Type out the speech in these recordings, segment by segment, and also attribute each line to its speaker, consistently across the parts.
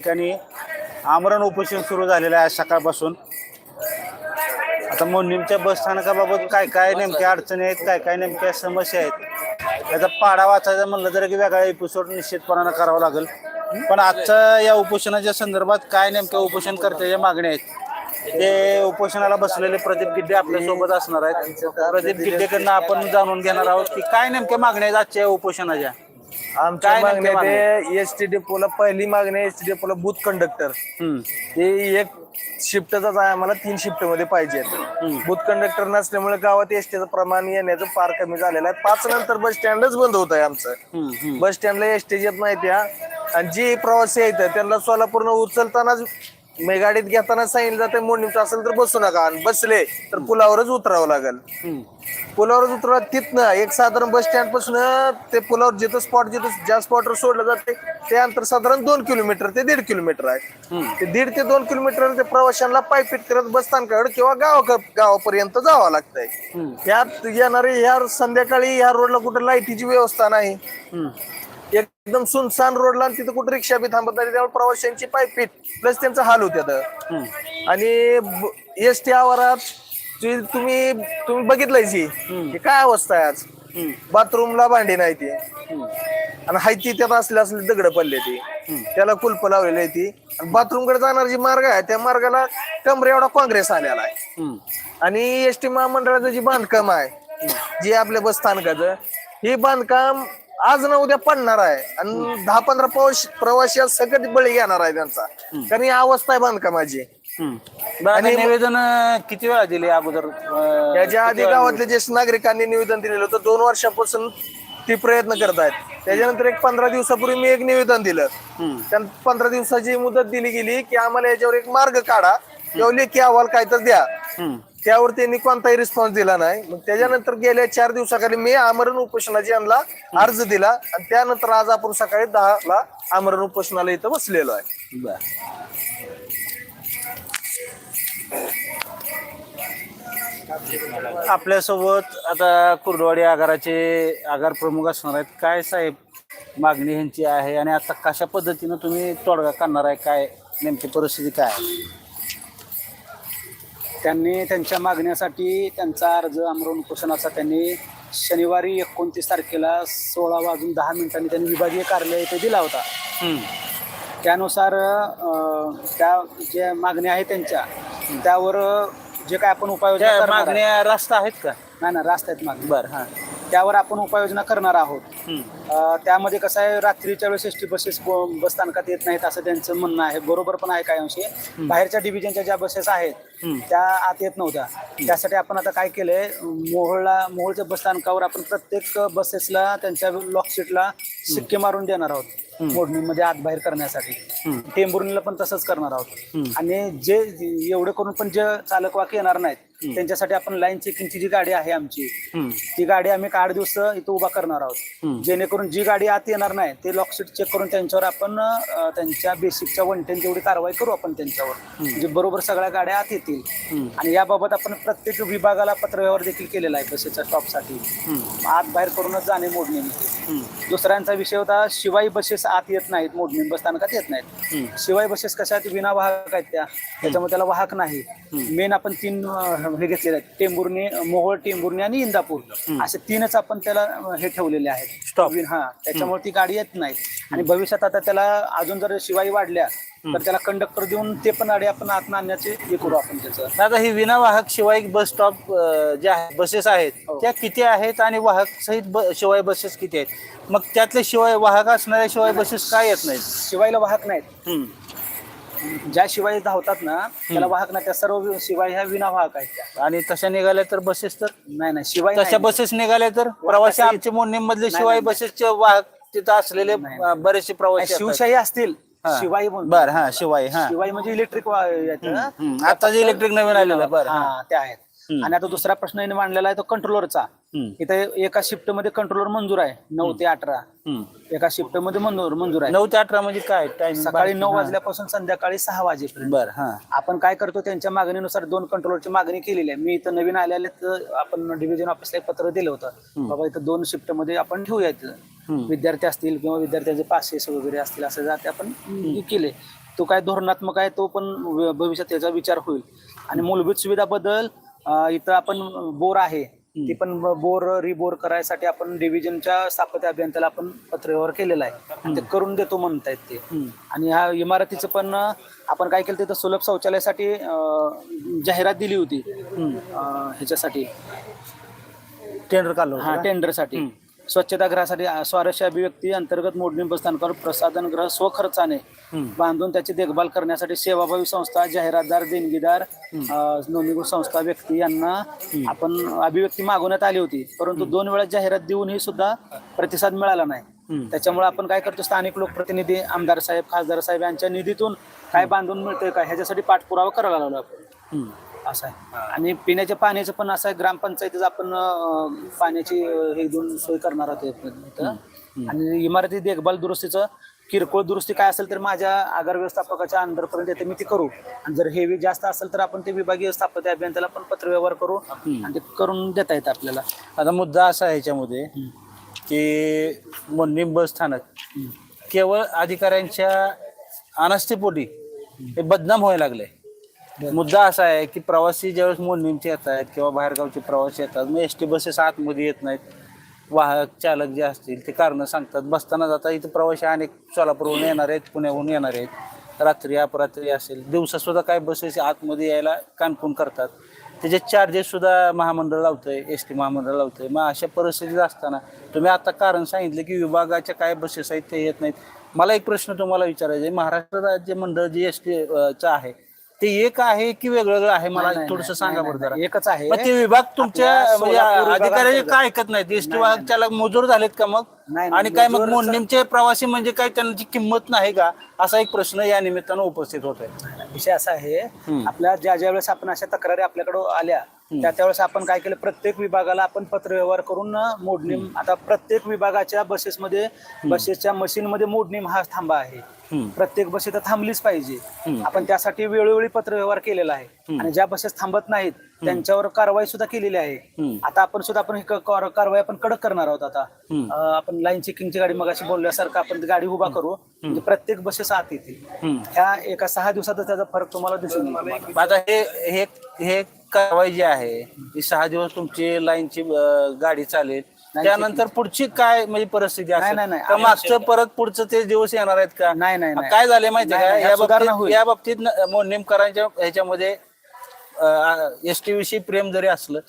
Speaker 1: ठिकाणी आमरण उपोषण सुरू झालेलं आहे आज सकाळपासून. आता मोनीमच्या बस स्थानकाबाबत काय काय नेमक्या अडचणी आहेत काय काय नेमक्या समस्या आहेत याचा पाडा वाचायचा म्हणलं तर की वेगळा एपिसोड निश्चितपणानं करावा लागेल. पण आजच्या या उपोषणाच्या संदर्भात काय नेमक्या उपोषणकर्त्याच्या मागण्या आहेत ते उपोषणाला बसलेले प्रदीप गिड्डे आपल्यासोबत असणार आहेत. प्रदीप गिड्डेकडनं आपण जाणून घेणार आहोत की काय नेमक्या मागण्या आहेत आजच्या उपोषणाच्या?
Speaker 2: आमच्या
Speaker 1: काय
Speaker 2: मागण्या
Speaker 1: नेमक्या
Speaker 2: ते एस टी डेपोला पहिली मागणी एस टी डेपोला बूथ कंडक्टर
Speaker 1: हम्म.
Speaker 2: ते एक शिफ्टचाच आहे आम्हाला तीन शिफ्टमध्ये पाहिजे बूथ कंडक्टर नसल्यामुळे गावात एस टीचं प्रमाण येण्याचं फार कमी झालेलं आहे. पाच नंतर बस स्टँडच बंद होत आहे आमचं.
Speaker 1: हम्म, हम्म.
Speaker 2: बस स्टँडला एस टी येत नाही त्या. आणि जे प्रवासी आहेत त्यांना सोलापूरनं उचलतानाच मी गाडीत घेताना सांगितलं जातं मोडणीचं असेल तर बसू नका. आणि बसले तर पुलावरच उतरावं लागेल.
Speaker 1: हम्म.
Speaker 2: पुलावर उतरा तिथनं एक साधारण बस स्टँडपासून ते पुलावर जिथं स्पॉट जिथं ज्या स्पॉटवर सोडलं जाते ते अंतर साधारण दोन किलोमीटर ते दीड किलोमीटर आहे. ते दीड ते दोन किलोमीटर ते प्रवाशांना पायपीट करत बस स्थानकाकडे किंवा गावा गावापर्यंत जावं लागतंय. यात येणारे ह्या संध्याकाळी ह्या रोडला कुठं लाईटीची व्यवस्था नाही. एकदम सुनसान रोडला आणि तिथं कुठं रिक्षा बी थांबत नाही त्यामुळे प्रवाशांची पायपीट प्लस त्यांचं हाल होत्यात आणि एस टी आवारात जे तुम्ही तुम्ही बघितलंय जी की काय अवस्था आहे आज? बाथरूमला भांडी नाही ती. आणि हाय ती त्यात असले असले दगड पडले ती. त्याला कुलप लावलेली आहे ती. आणि बाथरूमकडे जाणार जी मार्ग आहे त्या मार्गाला कमरे एवढा काँग्रेस आलेला आहे. आणि एस टी महामंडळाचं जे बांधकाम आहे जे आपल्या बस स्थानकाचं हे बांधकाम आज ना उद्या पडणार आहे. आणि दहा पंधरा प्रवास प्रवासी आज सगळ्यात बळी घेणार आहे त्यांचा. कारण ही अवस्था आहे बांधकामाची.
Speaker 1: हम्म. आता निवेदन अं, किती वेळा दिले अगोदर अं,
Speaker 2: याच्या आधी गावातल्या ज्येष्ठ नागरिकांनी निवेदन दिलेलं होतं. दोन वर्षापासून ती प्रयत्न करत आहेत त्याच्यानंतर एक पंधरा दिवसापूर्वी मी एक निवेदन दिलं. त्या पंधरा दिवसाची मुदत दिली गेली की आम्हाला याच्यावर एक मार्ग काढा. किंवा लेखी अहवाल काय तर द्या.
Speaker 1: हम्म.
Speaker 2: त्यावर त्यांनी कोणताही रिस्पॉन्स दिला नाही. मग त्याच्यानंतर गेल्या चार दिवसाखाली मी आमरण उपोषणाची यांना अर्ज दिला. आणि त्यानंतर आज आपण सकाळी दहा ला आमरण उपोषणाला इथं बसलेलो आहे.
Speaker 1: बरं. आपल्यासोबत आता कुर्डवाडी आगाराचे आगार प्रमुख असणार आहेत. काय साहेब मागणी ह्यांची आहे? आणि आता कशा पद्धतीनं तुम्ही तोडगा काढणार आहे? काय नेमकी परिस्थिती काय आहे?
Speaker 3: त्यांनी त्यांच्या मागण्यासाठी त्यांचा अर्ज आमरण उपोषणाचा त्यांनी शनिवारी एकोणतीस तारखेला सोळा वाजून दहा मिनिटांनी त्यांनी विभागीय कार्यालय इथे दिला होता. त्यानुसार अं, त्या ज्या मागण्या आहेत त्यांच्या त्यावर जे काय आपण उपाययोजना
Speaker 1: त्या
Speaker 3: करणार आहे-
Speaker 1: मागण्या रास्ता आहेत का?
Speaker 3: नाही ना रास्ता आहेत मागणी
Speaker 1: बरं हां.
Speaker 3: त्यावर आपण उपाययोजना करणार आहोत. अं, त्यामध्ये कसं आहे रात्रीच्या वेळेस एस टी बसेस बस स्थानकात येत नाहीत असं त्यांचं म्हणणं आहे. बरोबर पण आहे काय अंशी बाहेरच्या डिव्हिजनच्या ज्या बसेस आहेत त्या आत येत नव्हत्या. त्यासाठी आपण आता काय केलंय मोहोळला मोहोळच्या बस स्थानकावर आपण प्रत्येक बसेसला त्यांच्या लॉकशीटला शिक्के मारून देणार आहोत. मोडणीमध्ये आत बाहेर करण्यासाठी. टेंभुर्णीला पण तसंच करणार आहोत. आणि जे एवढं करून पण जे चालक वाक येणार नाहीत त्यांच्यासाठी आपण लाईन चेकिंगची जी गाडी आहे आमची ती गाडी आम्ही आठ दिवस इथं उभा करणार आहोत. जेणेकरून जी गाडी आत येणार नाही ते लॉकशीट चेक करून त्यांच्यावर आपण त्यांच्या बेसिकच्या वन टेन तेवढी कारवाई करू आपण त्यांच्यावर. म्हणजे बरोबर सगळ्या गाड्या आत येतील. आणि याबाबत आपण प्रत्येक विभागाला पत्रव्यवहार देखील केलेला आहे बसेसच्या स्टॉपसाठी आत बाहेर करूनच जाणे मोडणी दुसऱ्यांचा विषय होता शिवाई बसेस आत येत नाहीत मोडणी बस स्थानकात येत नाहीत. शिवाई बसेस कशा आहेत विना वाहक आहेत त्या. त्याच्यामुळे त्याला वाहक नाही. मेन आपण तीन हे घेतलेले आहेत. टेंभुर्णी मोहोळ टेंभुर्णी आणि इंदापूर. असे तीनच आपण त्याला हे ठेवलेले आहेत.
Speaker 1: Stop.
Speaker 3: हा. त्याच्यामुळे ती गाडी येत नाही आणि भविष्यात आता त्याला अजून जर शिवाई वाढल्या तर त्याला कंडक्टर देऊन ते पण गाडी आपण आत आणण्याचे हे करू आपण त्याचं.
Speaker 1: आता ही विनावाहक शिवाय बस स्टॉप ज्या आहेत बसेस आहेत त्या किती आहेत आणि वाहक सहित शिवाय बसेस किती आहेत? मग त्यातले शिवाय वाहक असणाऱ्या शिवाय बसेस काय येत नाहीत?
Speaker 3: शिवायला वाहक नाहीत. ज्या शिवाय धावतात ना त्याला वाहक नाही त्या सर्व शिवाय ह्या विना वाहक आहेत
Speaker 1: आणि तशा निघाल्या तर बसेस तर?
Speaker 3: नाही नाही शिवाय
Speaker 1: तशा. बसेस निघाल्या तर? प्रवासी आमचे मोडणीम मधले शिवाय बसेसचे वाहक तिथं असलेले बरेचसे प्रवासी.
Speaker 3: शिवशाही असतील.
Speaker 1: हा.
Speaker 3: शिवाई म्हणून
Speaker 1: बर हा शिवाय हा
Speaker 3: शिवाई म्हणजे इलेक्ट्रिक
Speaker 1: हम्म. आता जे इलेक्ट्रिक नवीन आलेलं बरं हा.
Speaker 3: हा ते आहेत आणि आता दुसरा प्रश्न याने मांडलेला आहे तो कंट्रोलरचा. इथे एका शिफ्टमध्ये कंट्रोलर मंजूर आहे नऊ ते अठरा. एका शिफ्टमध्ये मंजूर मंजूर आहे.
Speaker 1: नऊ ते अठरा म्हणजे काय? टाइम
Speaker 3: सकाळी नऊ वाजल्यापासून संध्याकाळी सहा वाजेपर्यंत.
Speaker 1: बर
Speaker 3: आपण काय करतो त्यांच्या मागणीनुसार दोन कंट्रोलरची मागणी केलेली आहे. मी इथं नवीन आलेले आपण डिव्हिजन ऑफिसला एक पत्र दिलं होतं. बाबा इथं दोन शिफ्टमध्ये आपण ठेवूया. विद्यार्थी असतील किंवा विद्यार्थ्यांचे पासेस वगैरे असतील असं जाते आपण केले. तो काय धोरणात्मक आहे तो पण भविष्यात त्याचा विचार होईल. आणि मूलभूत सुविधा बदल इथं आपण बोर आहे. ती पण बोर रिबोर करायसाठी आपण डिव्हिजनच्या स्थापत्य अभियंत्याला आपण पत्रव्यवहार केलेला आहे. आणि ते करून देतो म्हणतायत ते. आणि ह्या इमारतीचं पण आपण काय केलं तिथं सुलभ शौचालयासाठी जाहिरात दिली होती. ह्याच्यासाठी.
Speaker 1: टेंडर काढलं
Speaker 3: हा? टेंडरसाठी. स्वच्छतागृहासाठी स्वारस्य अभिव्यक्ती अंतर्गत मोडणी बसस्थानकावर प्रसाधन ग्रह स्वखर्चाने बांधून त्याची देखभाल करण्यासाठी सेवाभावी संस्था जाहिरातदार देणगीदार नोंदणीकृत संस्था व्यक्ती यांना आपण अभिव्यक्ती मागवण्यात आली होती. परंतु दोन वेळा जाहिरात देऊनही सुद्धा प्रतिसाद मिळाला नाही. त्याच्यामुळे आपण काय करतो स्थानिक लोकप्रतिनिधी आमदार साहेब खासदार साहेब यांच्या निधीतून काय बांधून मिळतंय का ह्याच्यासाठी पाठपुरावा करायला लागलो आपण. असं आहे. आणि पिण्याच्या पाण्याचं पण असं आहे ग्रामपंचायतीचं आपण अं, पाण्याची अं, हे देऊन सोय करणार आहोत इथं. आणि इमारती देखभाल दुरुस्तीचं किरकोळ दुरुस्ती काय असेल तर माझ्या आगार व्यवस्थापकाच्या अंडरपर्यंत येते मी ती करू. आणि जर हेवी जास्त असेल तर आपण ते विभागीय स्थापत्य अभियंत्याला पण पत्रव्यवहार करू आणि ते करून देता येतं आपल्याला.
Speaker 1: आता मुद्दा असा आहे ह्याच्यामध्ये की मोडणी बस स्थानक केवळ अधिकाऱ्यांच्या अनास्थेपोटी हे बदनाम व्हायला लागलंय. मुद्दा असा आहे की प्रवासी ज्यावेळेस मोलमींचे येत आहेत किंवा बाहेरगावचे प्रवासी येतात मग एस टी बसेस आतमध्ये येत नाहीत. वाहक चालक जे असतील ते कारणं सांगतात. बसताना जाता इथं प्रवासी अनेक सोलापूरहून येणार आहेत पुण्याहून येणार आहेत. रात्री अपरात्री असेल. दिवसा सुद्धा काय बसेस आतमध्ये यायला कानपून करतात. त्याचे चार्जेस सुद्धा महामंडळ लावतंय एस टी महामंडळ लावतंय. मग अशा परिस्थितीत असताना तुम्ही आता कारण सांगितलं की विभागाच्या काय बसेस आहेत ते येत नाहीत. मला एक प्रश्न तुम्हाला विचारायचा आहे. महाराष्ट्र राज्य मंडळ जे एस टी चं आहे ते एक आहे की वेगवेगळं आहे? मला
Speaker 3: नाही,
Speaker 1: थोडस
Speaker 3: नाही,
Speaker 1: सांगा
Speaker 3: नाही,
Speaker 1: बरं जरा.
Speaker 3: नाही, एकच आहे.
Speaker 1: मग ते विभाग तुमच्या
Speaker 3: आपल्या
Speaker 1: म्हणजे
Speaker 3: सोलापूर
Speaker 1: अधिकाऱ्याचे
Speaker 3: विभागात
Speaker 1: काय ऐकत नाहीत? एस टी वाहक चालक मजूर झालेत का मग?
Speaker 3: नाही,
Speaker 1: आणि काय मग
Speaker 3: मजूर-
Speaker 1: मोडणीमचे प्रवासी म्हणजे काय? त्यांची किंमत नाही का? असा एक प्रश्न या निमित्तानं उपस्थित होत आहे
Speaker 3: विषय असा आहे आपल्या ज्या ज्या वेळेस आपण अशा तक्रारी आपल्याकडे आल्या त्या त्यावेळेस आपण काय केलं प्रत्येक विभागाला आपण पत्रव्यवहार करून मोडणी आता प्रत्येक विभागाच्या बसेसमध्ये बसेसच्या मशीनमध्ये मोडणी हा थांबा आहे. प्रत्येक बस इथं थांबलीच पाहिजे. आपण त्यासाठी वेळोवेळी पत्रव्यवहार केलेला आहे. आणि ज्या बसेस थांबत नाहीत त्यांच्यावर कारवाई सुद्धा केलेली आहे. आता आपण सुद्धा आपण कारवाई आपण कडक करणार आहोत आता. आपण लाईन चेकिंगची गाडी मगाशी बोलल्यासारखं आपण गाडी उभा करू. म्हणजे प्रत्येक बसेस आत येतील. ह्या एका सहा दिवसातच त्याचा फरक तुम्हाला दिसून.
Speaker 1: आता हे कारवाई जी आहे ही सहा दिवस तुमची लाईनची अं, गाडी चालेल त्यानंतर पुढची काय म्हणजे परिस्थिती
Speaker 3: नाही,
Speaker 1: असेल
Speaker 3: नाही, नाही.
Speaker 1: का मागचं परत पुढचं ते दिवस येणार आहेत का
Speaker 3: नाही, नाही, नाही.
Speaker 1: काय झाले माहिती
Speaker 3: नाही,
Speaker 1: का
Speaker 3: नाही,
Speaker 1: या
Speaker 3: सुधारणा
Speaker 1: बाबतीत
Speaker 3: होईल.
Speaker 1: या बाबतीत न- मो- नेमकरांच्या ह्याच्यामध्ये एस टी विषयी प्रेम जरी असलं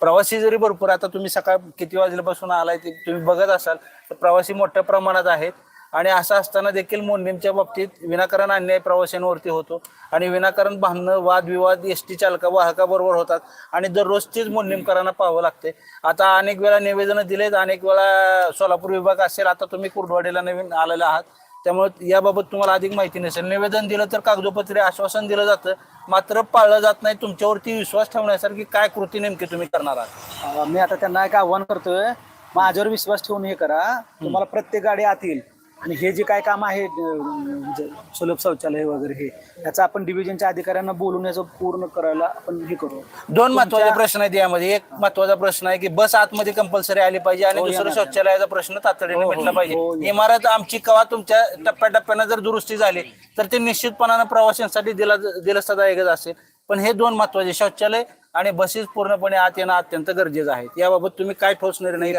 Speaker 1: प्रवासी जरी भरपूर आता तुम्ही सकाळ किती वाजल्यापासून आलाय ते तुम्ही बघत असाल तर प्रवासी मोठ्या प्रमाणात आहेत आणि असं असताना देखील मोडणीमच्या बाबतीत विनाकारण अन्याय प्रवाशांवरती होतो. आणि विनाकारण भांडणं वादविवाद एस टी चालका वाहकाबरोबर होतात. आणि दररोज तेच मोडणीमकरांना पाहावं लागते. आता अनेक वेळा निवेदनं दिलेत अनेक वेळा सोलापूर विभाग असेल आता तुम्ही कुर्डवाडीला नवीन आलेले आहात. त्यामुळे याबाबत तुम्हाला अधिक माहिती नसेल. निवेदन दिलं तर कागदोपत्री आश्वासन दिलं जातं. मात्र पाळलं जात नाही. तुमच्यावरती विश्वास ठेवण्यासारखी काय कृती नेमकी तुम्ही करणार आहात?
Speaker 3: मी आता त्यांना एक आव्हान करतोय. माझ्यावर विश्वास ठेवून हे करा. तुम्हाला प्रत्येक गाडी आतील. आणि हे जे काय काम आहे म्हणजे सुलभ शौचालय वगैरे हे याचं आपण डिव्हिजनच्या अधिकाऱ्यांना बोलून याचं पूर्ण करायला आपण हे करू.
Speaker 1: दोन महत्त्वाचे प्रश्न आहेत यामध्ये. एक महत्त्वाचा प्रश्न आहे की बस आतमध्ये कंपल्सरी आली पाहिजे आणि
Speaker 3: हो,
Speaker 1: दुसरं
Speaker 3: येणार,
Speaker 1: शौचालयाचा प्रश्न तातडीने मिटला
Speaker 3: हो,
Speaker 1: पाहिजे. इमारत आमची कवा तुमच्या टप्प्याटप्प्यानं जर दुरुस्ती झाली तर ते निश्चितपणानं प्रवाशांसाठी दिला दिलसदायकच असेल. पण हे दोन महत्त्वाचे शौचालय आणि बसेस पूर्णपणे आत येणं अत्यंत गरजेचं आहे. याबाबत तुम्ही काय ठोस निर्णय?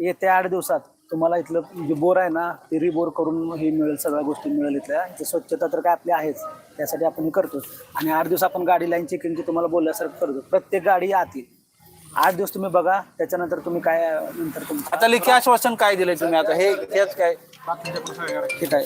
Speaker 3: येत्या आठ दिवसात तुम्हाला इथलं जे बोर आहे ना ते रिबोर करून हे मिळेल सगळ्या गोष्टी मिळेल इथल्या. इथे स्वच्छता तर काय आपली आहेच त्यासाठी आपण हे करतो आणि आठ दिवस आपण गाडी लाईन चेकिंगची तुम्हाला बोलल्यासारखं करतो प्रत्येक गाडी आत येईल आठ दिवस तुम्ही बघा त्याच्यानंतर तुम्ही काय नंतर तुम
Speaker 1: आता लेखी आश्वासन काय दिलंय तुम्ही? आता हे हेच काय?
Speaker 3: ठीक आहे.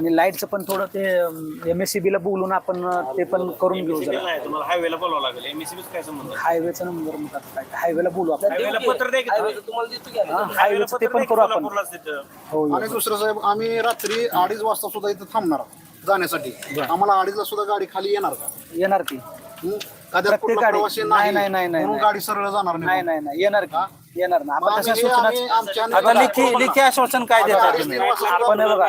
Speaker 3: आणि लाईटचं पण थोडं ते एम एस सी बीला बोलून आपण ते पण करून घेऊ जरा.
Speaker 4: नाही तुम्हाला हायवेला बोलावं लागेल. एमएससी काय संबंध?
Speaker 3: हायवेचा नंबर काय हायवेला बोलू आपण.
Speaker 4: हायवेला पत्र द्या की
Speaker 3: हा, हायवेचं ते पण करू आपण.
Speaker 4: सोलापूरलाच तिथं
Speaker 3: हो
Speaker 5: आणि दुसरं साहेब आम्ही रात्री अडीच वाजता सुद्धा इथं थांबणार आहोत जाण्यासाठी आम्हाला अडीचला सुद्धा गाडी खाली येणार का?
Speaker 3: येणार की.
Speaker 5: हं? कदाचित
Speaker 3: प्रत्येक
Speaker 5: कुठला
Speaker 3: गाडी-
Speaker 5: प्रवासी
Speaker 3: नाही, नाही, नाही,
Speaker 5: म्हणून
Speaker 3: नाही.
Speaker 5: गाडी सरळ जाणार
Speaker 3: नाही
Speaker 5: नाही
Speaker 3: नाही नाही. येणार की. येणार ना. आपण तशा सूचना
Speaker 5: आमच्या
Speaker 1: आता लेखी लेखी आश्वासन काय देता
Speaker 5: अडीच
Speaker 1: तुम्ही?
Speaker 5: तीन वाजता
Speaker 3: आपण हे बघा.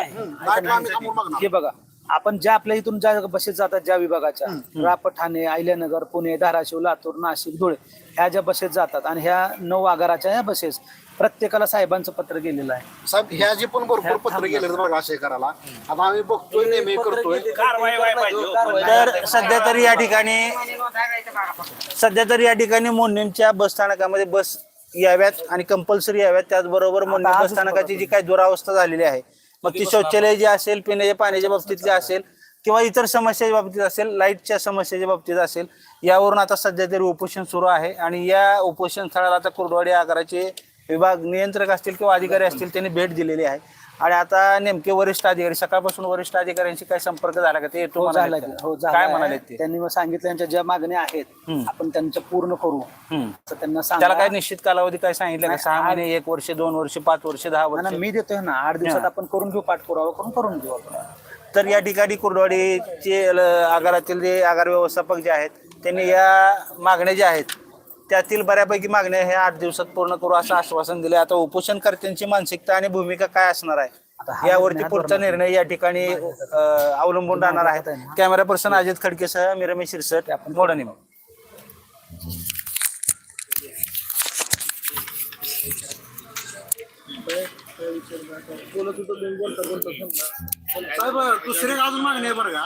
Speaker 3: हे बघा. आपण ज्या आपल्या इथून ज्या बसेस जातात ज्या विभागाच्या राप ठाणे अहिल्यानगर पुणे धाराशिव लातूर नाशिक धुळे ह्या ज्या बसेस जातात आणि ह्या नऊ आगाराच्या ह्या बसेस प्रत्येकाला साहेबांचं पत्र गेलेलं आहे.
Speaker 5: साहेब ह्या जे पण भरपूर पत्र गेले बघा असे करायला आता आम्ही बघतोय नेहमी करतोय.
Speaker 4: कारवाई व्हायला पाहिजे. हो.
Speaker 1: तर सध्या तरी या ठिकाणी सध्या तरी या ठिकाणी मोडणीमच्या बस स्थानकामध्ये बस याव्यात आणि कंपल्सरी याव्यात. त्याचबरोबर बस स्थानकाची जी काही दुरावस्था झालेली आहे मग ती शौचालय जी असेल पिण्याच्या पाण्याच्या बाबतीतली असेल किंवा इतर समस्याच्या बाबतीत असेल लाईटच्या समस्याच्या बाबतीत असेल यावरून आता सध्या तरी उपोषण सुरू आहे. आणि या उपोषण स्थळाला आता कुर्डवाडी आगाराचे विभाग नियंत्रक असतील किंवा अधिकारी असतील त्यांनी भेट दिलेली आहे आणि आता नेमके वरिष्ठ अधिकारी सकाळपासून वरिष्ठ अधिकाऱ्यांशी काय संपर्क झाला का ते येतो
Speaker 3: हो
Speaker 1: का?
Speaker 3: हो
Speaker 1: काय. म्हणाले ते
Speaker 3: त्यांनी मग सांगितलं यांच्या ज्या मागण्या आहेत
Speaker 1: हम्म.
Speaker 3: आपण त्यांच्या पूर्ण करू
Speaker 1: हम्म.
Speaker 3: असं त्यांना सांगा
Speaker 1: त्याला काय निश्चित कालावधी काय सांगितलं का
Speaker 3: नाही,
Speaker 1: सहा महिने एक वर्ष दोन वर्ष पाच वर्ष दहा वर्ष
Speaker 3: मी देतोय ना आठ दिवसात
Speaker 1: हा.
Speaker 3: आपण करून घेऊ पाठपुरावा करून करून घेऊ आपण
Speaker 1: तर या ठिकाणी कुर्डवाडीचे ल- आगारातील जे आगार व्यवस्थापक जे आहेत त्यांनी या मागण्या ज्या आहेत त्यातील बऱ्यापैकी मागण्या हे आठ दिवसात पूर्ण करू असं आश्वासन दिले आता उपोषणकर्त्यांची मानसिकता आणि भूमिका काय असणार आहे?
Speaker 3: हा
Speaker 1: यावरती पुढचा निर्णय या ठिकाणी अवलंबून राहणार आहे. कॅमेरा पर्सन अजित खडकेसह मी रमेश शिरसट मोडणी
Speaker 5: साहेब दुसरी अजून मागणी आहे बरं का.